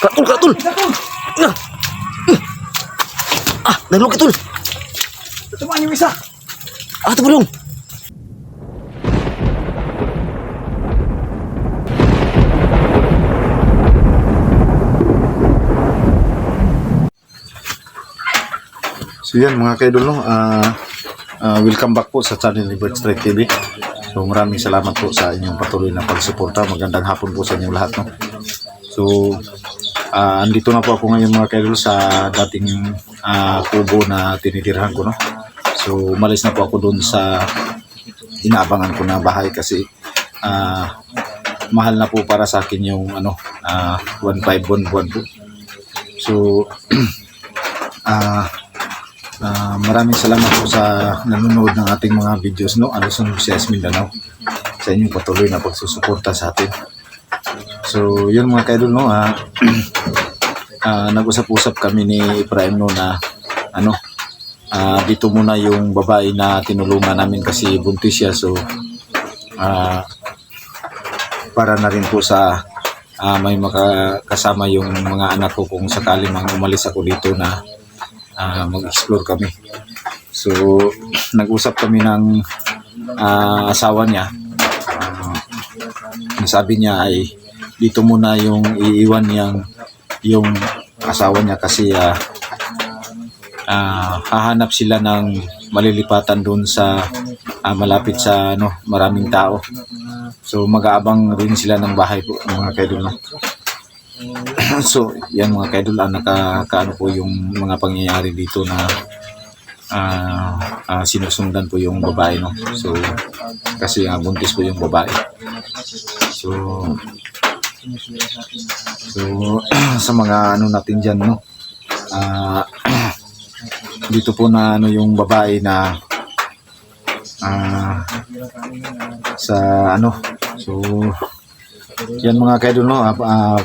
Katul, katul. Ah, ah nalulog katul. Ito man yung isa. Ah, ito bulong. So mga kaidol no, ah, ah, welcome back po sa channel ni Bird Strike TV. So maraming salamat po sa inyong patuloy na pagsuporta. Magandang hapon po sa inyong lahat no. So ah, andito na po ako ngayon mga kaidol sa dating ah, kubo na tinitirhan ko no. So umalis na po ako doon sa inaabangan ko na bahay kasi ah, mahal na po para sa akin yung ano ah 1.5 buwan-buwan po. So ah Ah, maraming salamat po sa nanonood ng ating mga videos no Aluson Visayas Mindanao sa inyong patuloy na pagsusuporta sa atin. So, yun mga kaidol no, ah, ah, nag-usap-usap kami ni Ibrahim no na ano ah, dito muna yung babae na tinulungan namin kasi buntis siya so ah, para na rin po sa ah, may makakasama yung mga anak ko kung sakali mang umalis ako dito na ah, mag-explore kami. So, nag-usap kami ng ah, asawa niya. Ang sabi niya ay dito muna yung iiwan niyang yung asawa niya kasi ah, ah, hahanap sila ng malilipatan doon sa ah, malapit sa ano, maraming tao. So mag-aabang rin sila ng bahay po mga kaidol no? so, yan mga kaidol, ah, nakakaano po yung mga pangyayari dito na ah ah, sinusundan po yung babae, no? So, kasi nga buntis po yung babae. So, so sa mga ano natin dyan, no? Ah, dito po na ano yung babae na ah sa ano, so, yan mga kaidol, no? Ah, ah,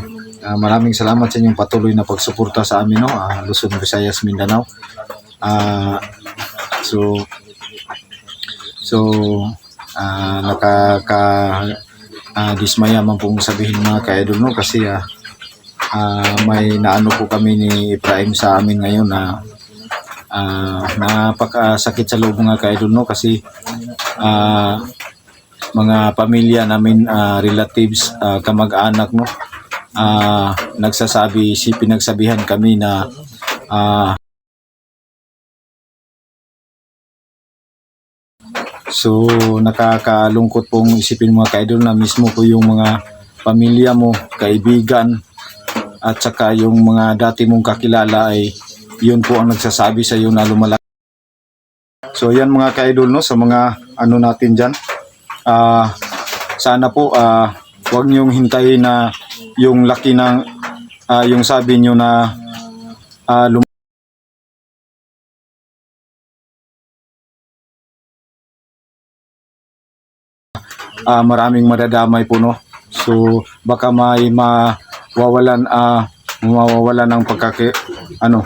Ah, maraming salamat sa inyong patuloy na pagsuporta sa amin no, ah, Luzon, Visayas, Mindanao. Ah, so so ah, nakaka ah, dismaya man pong sabihin mga ka-idol no? Kasi ah, ah, may naano po kami ni Ibrahim sa amin ngayon na ah, napakasakit sa loob mga ka-idol no? Kasi ah, mga pamilya namin ah, relatives ah, kamag-anak no? Ah nagsasabi si pinagsabihan kami na ah So nakakalungkot pong isipin mga kaidol na mismo po yung mga pamilya mo, kaibigan at saka yung mga dati mong kakilala ay yun po ang nagsasabi sa iyo na lumalaki. So yan mga kaidol no sa mga ano natin diyan. Ah sana po ah wag niyong hintayin na yung laki ng ah, yung sabi niyo na ah, ah, maraming madadamay po no. So baka may mawawalan ah mawawalan ng pagkaki ano.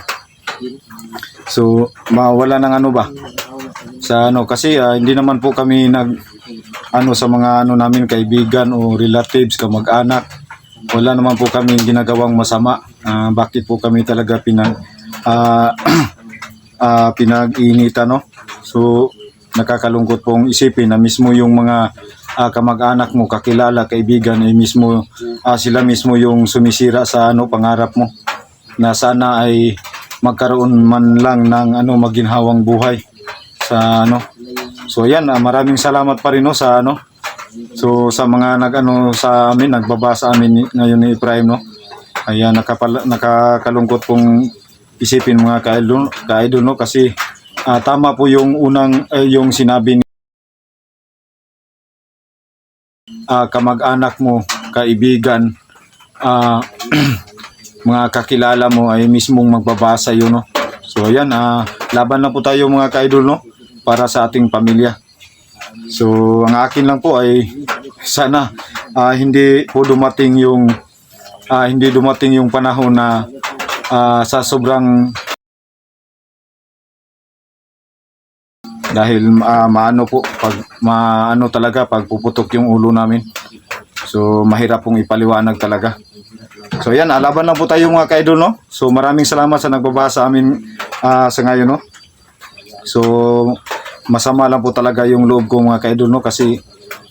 So mawawalan ng ano ba? Sa ano kasi ah, hindi naman po kami nag ano sa mga ano namin kaibigan o relatives, kamag-anak. Wala naman po kami ginagawang masama. Ah, bakit po kami talaga pinag ah, ah, pinag-initan no? So nakakalungkot pong isipin na mismo yung mga ah, kamag-anak mo, kakilala, kaibigan ay mismo ah, sila mismo yung sumisira sa ano pangarap mo na sana ay magkaroon man lang ng ano maginhawang buhay sa ano So yan, ah, maraming salamat pa rin no, sa ano. So sa mga nag-ano sa amin, nagbabasa amin ngayon ni Ibrahim no. Ayan, nakapal, nakakalungkot pong isipin mga ka-idol, ka-idol no kasi ah, tama po yung unang eh, yung sinabi ni ah, kamag-anak mo, kaibigan, ah, mga kakilala mo ay mismong magbabasa yun no. So ayan, ah, laban na po tayo mga ka-idol no para sa ating pamilya. So, ang akin lang po ay sana ah, hindi po dumating yung ah, hindi dumating yung panahon na ah, sa sobrang dahil ah, maano po pag maano talaga pag puputok yung ulo namin. So, mahirap pong ipaliwanag talaga. So yan, ah, laban lang po tayo mga ka-idol, no? So maraming salamat sa nagbabasa sa amin ah, sa ngayon, no? So masama lang po talaga yung loob ko mga ka-idol, no? Kasi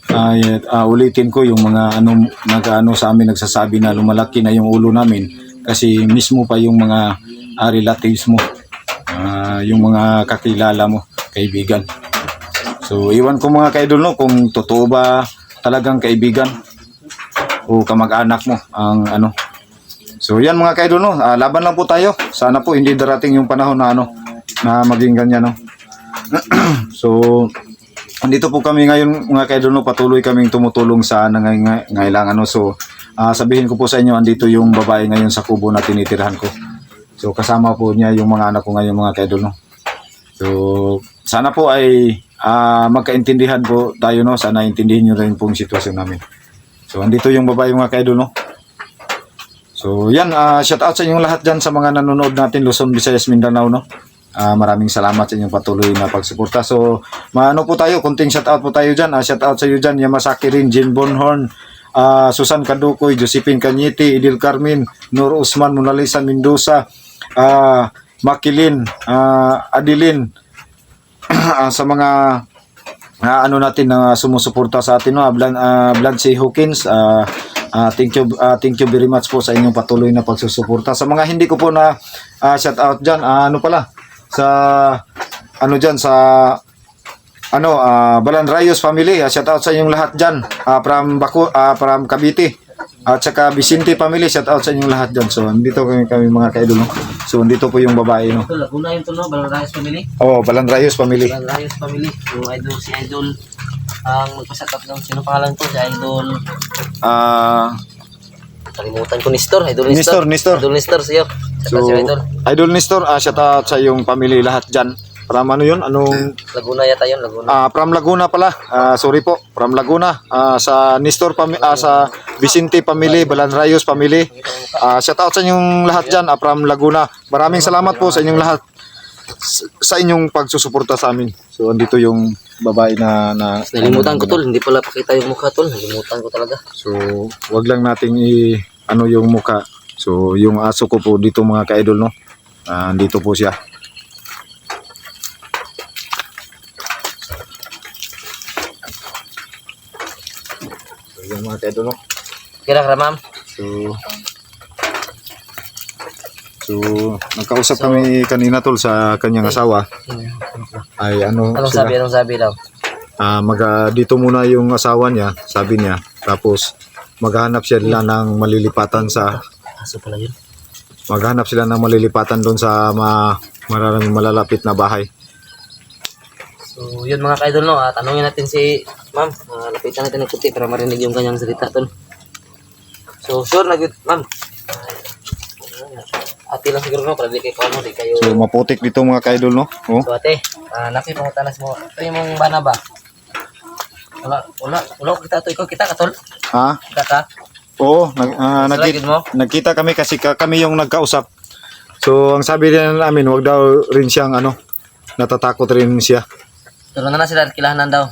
ay ah, ulitin ko yung mga ano nag-ano sa amin nagsasabi na lumalaki na yung ulo namin kasi mismo pa yung mga ah, relatives mo ah, yung mga kakilala mo kaibigan so iwan ko mga kaidol no kung totoo ba talagang kaibigan o kamag-anak mo ang ano so yan mga kaidol no ah, laban lang po tayo sana po hindi darating yung panahon na ano na maging ganyan no so Andito po kami ngayon mga kaidol no, patuloy kaming tumutulong sa nangangailangan no. So ah, sabihin ko po sa inyo andito yung babae ngayon sa kubo na tinitirahan ko. So kasama po niya yung mga anak ko ngayon mga kaidol no. So sana po ay ah, magkaintindihan po tayo no, sana intindihin niyo rin po yung sitwasyon namin. So andito yung babae mga kaidol no. So yan, ah, shout out sa inyong lahat dyan sa mga nanonood natin Luzon, Visayas, Mindanao no. Ah, maraming salamat sa inyong patuloy na pagsuporta. So, maano po tayo, kunting shout out po tayo dyan. Ah, shout out sa iyo dyan, Yamasaki rin, Jin Bonhorn, ah, Susan Kadukoy, Josephine Cañete, Idil Carmen, Nur Usman, Monalisa Mendoza, ah, Makilin, ah, Adilin, sa mga ah, ano natin na sumusuporta sa atin no? Ah, Blan uh, Hawkins ah, ah, thank you ah, thank you very much po sa inyong patuloy na pagsusuporta. Sa mga hindi ko po na ah, shout out diyan ano pala? Sa ano diyan sa ano ah, Balan Rayos family ah, shout out sa inyong lahat diyan ah, from Baku ah, from Cavite. At saka Vicente family shout out sa inyong lahat diyan so andito kami kami mga kaidol? So andito po yung babae no Ito, Laguna yun to, no? Balangrayos family. oh Balan Rayos family Balangrayos family. So, idol, si idol ang magpasatap ng sino pangalan to? Si idol, ah kalimutan ko, Nestor. Idol Nestor, Nestor. Idol Nestor, siyo. So, So, si idol. Idol Nestor, ah, shout out sa yung family lahat dyan. From ano yun? Anong, Laguna yata yun, Laguna. ah, from Laguna pala. Ah, sorry po, from Laguna. Ah, sa Nestor, pami- ah, sa Vicente family, Balanrayos family. Ah, shout out sa inyong lahat dyan, ah, from Laguna. Maraming salamat po sa inyong lahat sa inyong pagsusuporta sa amin. So, andito yung babae na... na Nalimutan ko, tol. Hindi pala pakita yung mukha, tol. Nalimutan ko talaga. So, wag lang nating i ano yung muka. So, yung aso ko po dito mga ka-idol, no? Ah, dito po siya. So, yung mga ka-idol, no? Kira ka, ma'am. So, so, nagkausap kami kanina tol sa kanyang asawa. Ay ano, Anong sila- sabi, anong sabi daw? ah mag ah, dito muna yung asawa niya, sabi niya. Tapos maghahanap sila ng malilipatan sa Aso pala yun. maghahanap sila ng malilipatan doon sa ma, maraming malalapit na bahay. So, yun mga kaidol, no? Ah, tanungin natin si ma'am. Uh, lapitan natin ng kuti para marinig yung kanyang salita, tol. So, sure na good, ma'am. Ah, ate lang siguro, no? Para di kayo, ano, di kayo... So maputik dito mga kaidol no. Oh. So, ate, ah, laki pang tanas mo. Ito yung mong bana ba? Wala, wala, wala kita to. Ikaw kita ka, tol? Ha? Kita ka? Oo, nag, ah, nagkita, nagkita kami kasi ka, kami yung nagkausap. So ang sabi din namin, wag daw rin siyang ano, natatakot rin siya. Tulungan na sila, kilahanan daw.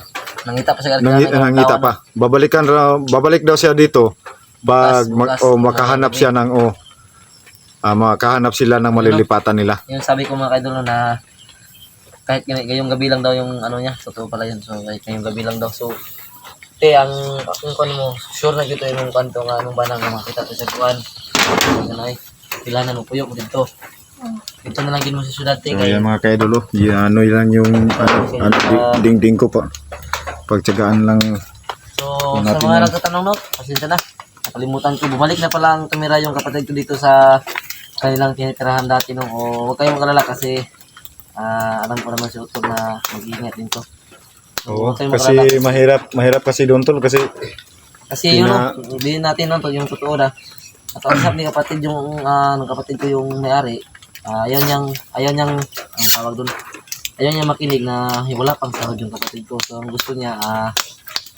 Nangita pa siya. Nang, nangita pa. Babalikan raw, babalik daw siya dito. Bag, Bukas, bukas. oh, makahanap siya ng oh, ah, makahanap sila ng malilipatan nila. Yung sabi ko mga kaidol no, na kahit gay- gayong gabi lang daw yung ano niya, totoo pala yun. So kahit ngayong gabi lang daw. So te ang akong kuan mo, sure na gito yung kanto nga anong banang nga makita to sa kuan. Ano ay pilanan mo puyo mo dito. Dito na lang gid mo sa syudad te kay mga kaidolo, yan, ano lang yung ano, ano, di- dingding ko pa. Pagtsagaan lang. So, sa natin mga yan. nagtatanong no, pasensya na. Nakalimutan ko. Bumalik na pala ang tumira yung kapatid ko dito sa kanilang tinitirahan dati no. O huwag kayong magalala kasi ah, alam ko naman si Utol na mag-iingat din to. So, Oo, huwag kayong kasi magalala. mahirap, mahirap kasi doon tol kasi Kasi yun Pina- no, hindi natin no, to, yung totoo na. At usap ni kapatid yung, ah, ng kapatid ko yung may-ari. Ah, ayaw niyang, ayaw niyang, ang tawag doon, ayaw niya makinig na wala pang sahod yung kapatid ko. So, ang gusto niya, ah,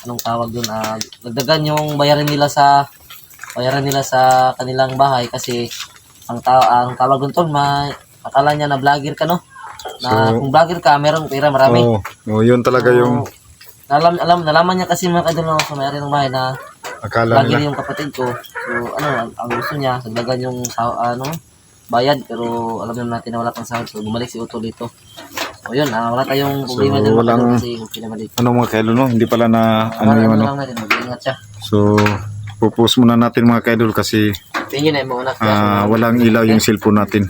anong tawag doon, ah, dagdagan yung bayaran nila sa, bayaran nila sa kanilang bahay kasi ang, ta ang tawag doon tol, ma akala niya na vlogger ka no? Na So- kung vlogger ka, merong pera marami. Oo, oh, yun talaga yung So, alam, alam, nalaman niya kasi mga kadol sa may-ari ng bahay na Akala lagi nila. yung kapatid ko. So, ano, ang, ang gusto niya, sagdagan yung, sa, ano, bayad, pero alam naman natin na wala pang sahod. So, bumalik si Utol dito. So, yun, ah, wala tayong problema So, mga walang- Kasi dito. Ano mga kaidol, no? Hindi pala na, ano Ano yung ano. lang natin, mag-ingat siya. So, pupus muna natin mga kaidol kasi Tingin na, mauna ah, walang ilaw yung cellphone natin.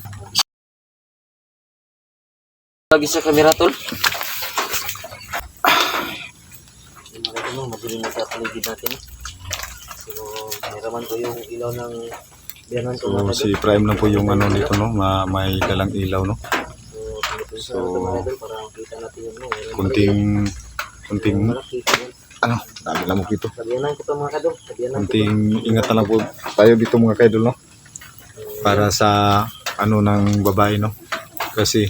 Lagi sa camera, tol. Ganun, madilim na sa paligid natin. So, niraman ko yung ilaw ng biyanan ko. So, mga si Prime lang po yung ano dito, no? Ma may dalang ilaw, no? So. Kunting, kunting, ano, dami lang mo dito. Kunting ingat na lang po tayo dito mga kaidol, no? Para sa ano ng babae, no? Kasi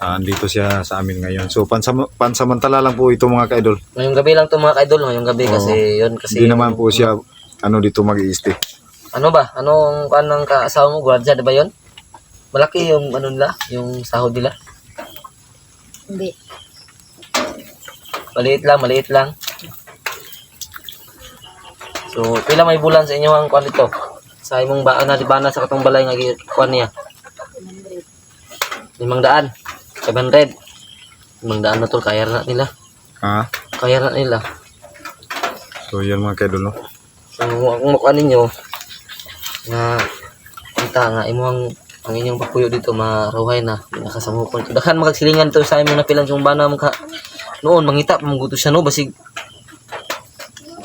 ah, andito siya sa amin ngayon. So, pansam pansamantala lang po ito mga kaidol. Ngayong gabi lang to mga kadol. Ngayong gabi Oo. kasi yun. Kasi Hindi naman po siya ano dito mag stay Ano ba? Anong kan ng kaasawa mo? Gwardiya, di ba yun? Malaki yung ano nila, yung sahod nila. Hindi. Maliit lang, maliit lang. So, pila may bulan sa inyo ang kwan dito? Sa imong ba na di ba na sa katong balay nga kwan niya? Limang daan. 700. Limang daan na tol, kaya na nila. Ha? Kaya na nila. So, yan mga kaidol, no? So, kung makuha ninyo, nga, kita nga, imo ang inyong papuyo dito, maraway na, nakasamo ko. Dakan magsilingan to sa imong napilang yung bana mga noon, mangita, mamuguto siya, no, basig,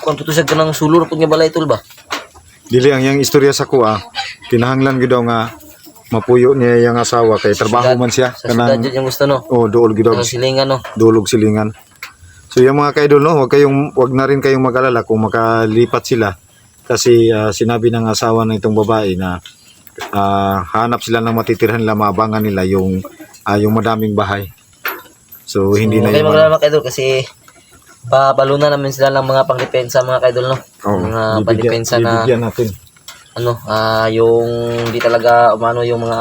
kung to siya ganang sulur po niya balay tol ba? Dili ang yang istorya sa kuha, kinahanglan gid daw nga mapuyo niya yung asawa kay trabaho man siya Sa kanang yun yung gusto, no? oh duol gid daw silingan, no? dulog silingan. So yung mga kaidol no, wag kayong wag na rin kayong mag-alala kung makalipat sila kasi ah, sinabi ng asawa ng itong babae na ah, hanap sila ng matitirhan nila, maabangan nila yung ah, yung madaming bahay. So hindi na Okay, yung maglalama kaidol kasi pabalunan namin sila ng mga pangdepensa mga kaidol, no? oh, mga bibigyan, pangdepensa na bibigyan natin. ano, ah yung di talaga umano yung mga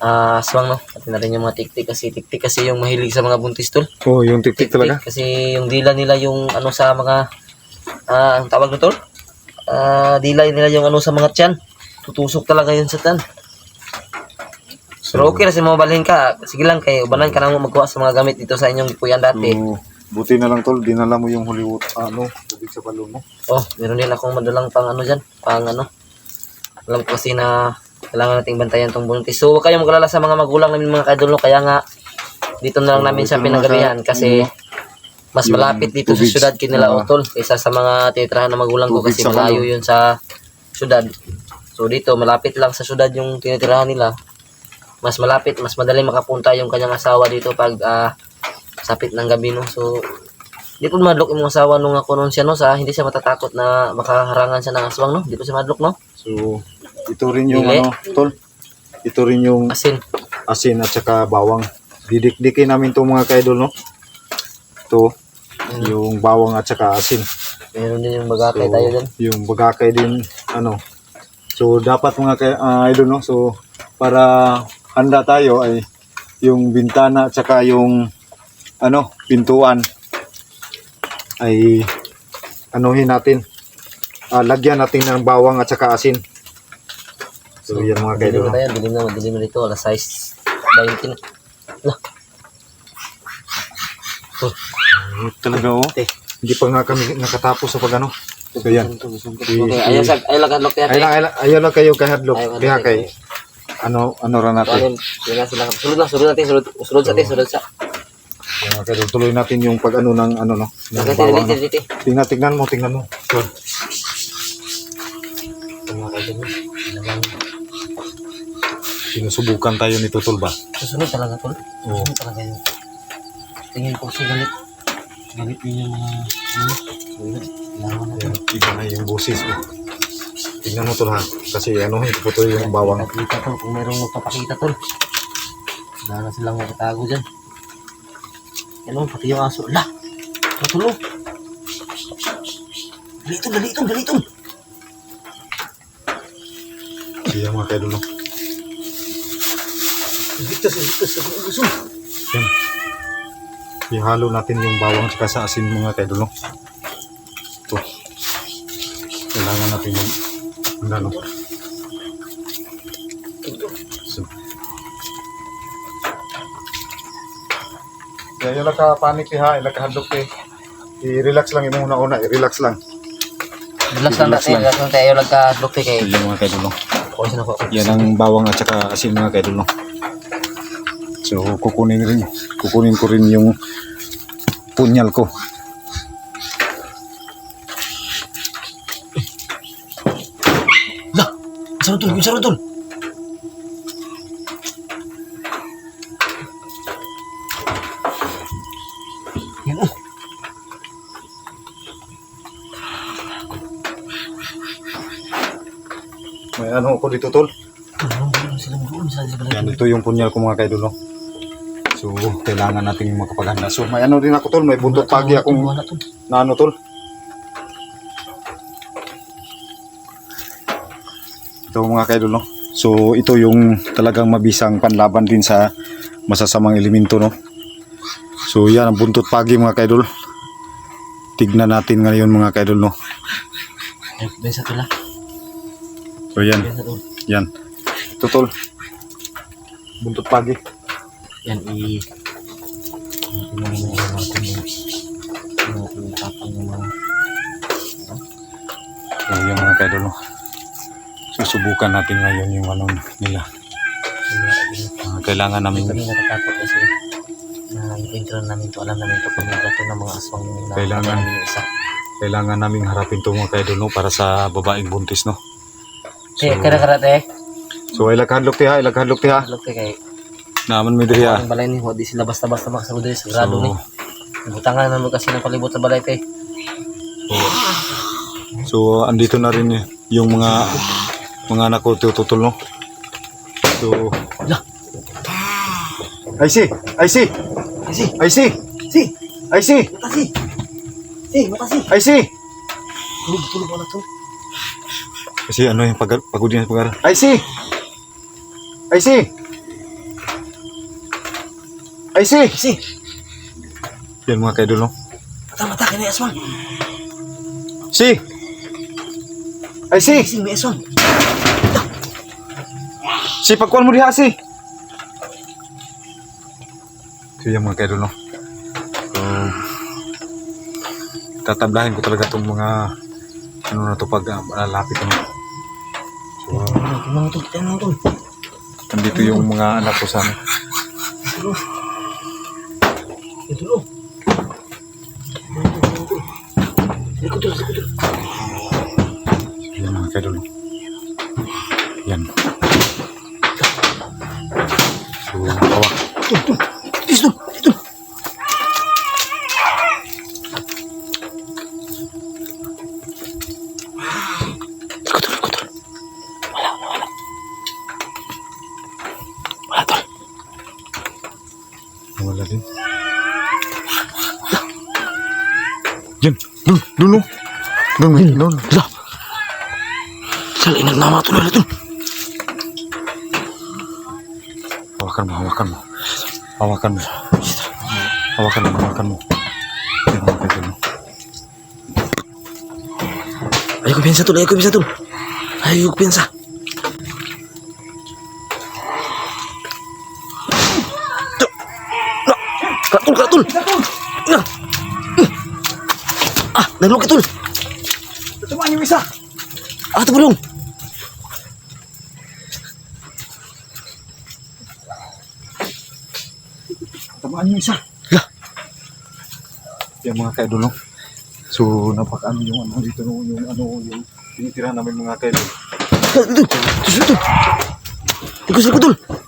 ah aswang no. Pati na rin yung mga tiktik kasi tiktik kasi yung mahilig sa mga buntis tol. Oh, yung tiktik talaga. kasi yung dila nila yung ano sa mga ah ang tawag nito? Ah dila nila yung ano sa mga tiyan. Tutusok talaga yun sa tiyan. Pero okay na si mabalhin ka. Sige lang kay ubanan ka na magkuha sa mga gamit dito sa inyong puyan dati. So, buti na lang tol, dinala mo yung Hollywood ano, tubig sa balon mo. Oh, meron din akong madalang pang ano dyan. Pang ano. Alam ko kasi na kailangan nating bantayan tong buntis. So, huwag kayong maglala sa mga magulang namin mga kadolo. Kaya nga, dito na lang So, namin siya sa- kasi mas malapit dito sa syudad kinila Ah. Otol kaysa sa mga titirahan ng magulang ko kasi malayo yun sa syudad. So, dito, malapit lang sa syudad yung tinitirahan nila. Mas malapit, mas madali makapunta yung kanyang asawa dito pag ah, sapit ng gabi, no? So, di po madlok yung asawa nung ako nun siya, no? Sa, hindi siya matatakot na makaharangan siya ng aswang, no? Di po siya madlok, no? So, ito rin yung Dili. ano, tol. Ito rin yung Asin. asin at saka bawang. Didikdikin namin itong mga kaidol, no? Ito, yung bawang at saka asin. Meron din yung bagakay tayo dyan. yung bagakay din, ano. So, dapat mga ah, idol, no? So, para handa tayo ay yung bintana at saka yung, ano, pintuan ay anuhin natin. Ah, lagyan natin ng bawang at saka asin. So, yan mga Dilim kaidol. na no? tayo, dilim na, madilim na dito. Alas 6, 20 na. Lah, Ayun Talaga, oh. Hindi pa nga kami nakatapos sa pag ano. So, yan. Okay, ayaw sa, ayaw lang kadlok kaya. Ay lang, ay lang, ayaw lang kayo kay Hadlock. Ayaw, Kaya kay, ano, ano ra natin. Yun na sila. Sunod na, sunod natin, sunod, sunod sa sunod sa. Mga kaidol, tuloy natin yung pag ano ng, ano, no. Tingnan, tingnan mo, tingnan mo. Talagang Sinusubukan tayo nito, tol ba? Susunod talaga tol. Oo. Susunod talaga yun. Tingin ko sa galit. Galit din yung mga ano. Yun. Natin. Ayan, iba na yung boses mo. Tingnan mo, tol ha. Kasi ano, ito po to yung bawang. Pakita tol. Kung merong magpapakita tol. Wala na silang magtatago dyan. Yan o, pati yung aso. Lah! Matulog! Dalitong, dalitong, dalitong! Siya mga kaidol, no. Dito, dito, sa gusto. Yan. Ihalo natin yung bawang at sa asin mga kaidol, no. Natin yung yung ano. So, Yeah, yung ka panic ha, yung hadlok eh. I-relax lang yung una-una, i-relax lang. Relax lang Relax natin. lang. Relax lang tayo nagka-dokte kay. Ito yung mga kaidol. no? Poison ako. Yan ang bawang at saka asin mga kaidol. no? So kukunin rin, kukunin ko rin yung punyal ko. Isa tol, isa tol. Yan oh. May ano ko dito tol. Ano. Yan, ito yung punyal ko mga kaidol. no? So kailangan natin makapaghanda. So may ano din ako tol, may buntot pagi akong na ano tol. Ito mga kaidol no. So ito yung talagang mabisang panlaban din sa masasamang elemento no. So yan ang buntot pagi mga kaidol. Tignan natin ngayon mga kaidol no. Ben sa tol ah. So yan, yan. Ito tol. Buntot pagi. Yan i... Ano yung mga kaidol no. Susubukan natin ngayon yung ano nila. Ah, kailangan namin Kami natatakot kasi na intro namin to, alam namin to pamilya to ng mga aswang na Kailangan. namin isa. kailangan naming harapin to mga kaidol no para sa babaeng buntis no. Kaya kada karate, So ay laghadlok ti ha, ay laghadlok ti ha. kay Naman mi diri ha. ang balay ni di sila basta-basta makasabot diri sa grado ni. Butangan naman kasi ng palibot sa balay te. So andito na rin eh, yung mga mga anak ko tututol no. So Lah. I see, I see, Kasi, I see, si, I see, matasi. Si, matasi. I see. Tulog, tulog. Kasi ano yung pag pagod yan pag I see. I see. I see. Si, Yan mga kaidol no. mata-mata ka na aswang. See. See. Si, may aswang. Si pagkuhan mo diha si. So yan mga kaidol no. So tatablahin ko talaga itong mga ano na to pag uh, lalapit ano. So to. nandito yung mga anak ko sa ano. Ito lo. Likod to, likod Wala din. Yan. Dun, dun no. Dun, dun, dun. Wala. Salin nagnama to na ito. Hawakan mo, hawakan mo. Hawakan mo. Hawakan mo, hawakan mo. Yan mga kaidol no. Ayaw ko piensa tol, ayaw ko piensa tol. Ayaw ko piensa. Tuh. Nalog katul. Tumaan yung isa. Ah, ito bulong. Tumaan yung isa. Yan mga kaidol no. So napakaano yung ano dito no, yung ano yung tinitira namin mga kaidol. Ito, ito, ito. Ikut sila katul. Tutul,